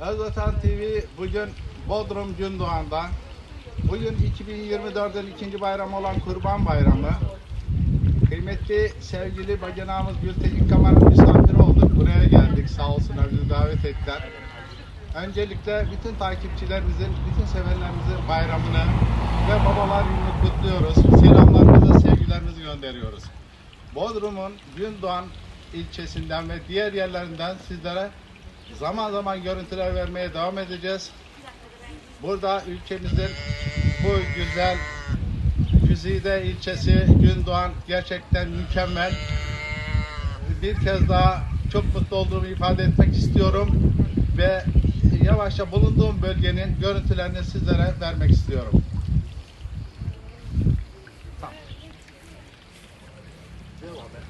Özvatan TV bugün Bodrum Gündoğan'da. Bugün 2024'ün ikinci bayramı olan Kurban Bayramı. Kıymetli sevgili bacanağımız Gültekin Kamar'ın misafiri olduk. Buraya geldik sağ olsunlar bizi davet ettiler. Öncelikle bütün takipçilerimizin, bütün sevenlerimizin bayramını ve babalar gününü kutluyoruz. Selamlarımızı, sevgilerimizi gönderiyoruz. Bodrum'un Gündoğan ilçesinden ve diğer yerlerinden sizlere zaman zaman görüntüler vermeye devam edeceğiz. Burada ülkemizin bu güzel Güzide ilçesi Gündoğan gerçekten mükemmel. Bir kez daha çok mutlu olduğumu ifade etmek istiyorum ve yavaşça bulunduğum bölgenin görüntülerini sizlere vermek istiyorum. Tamam. Devam et.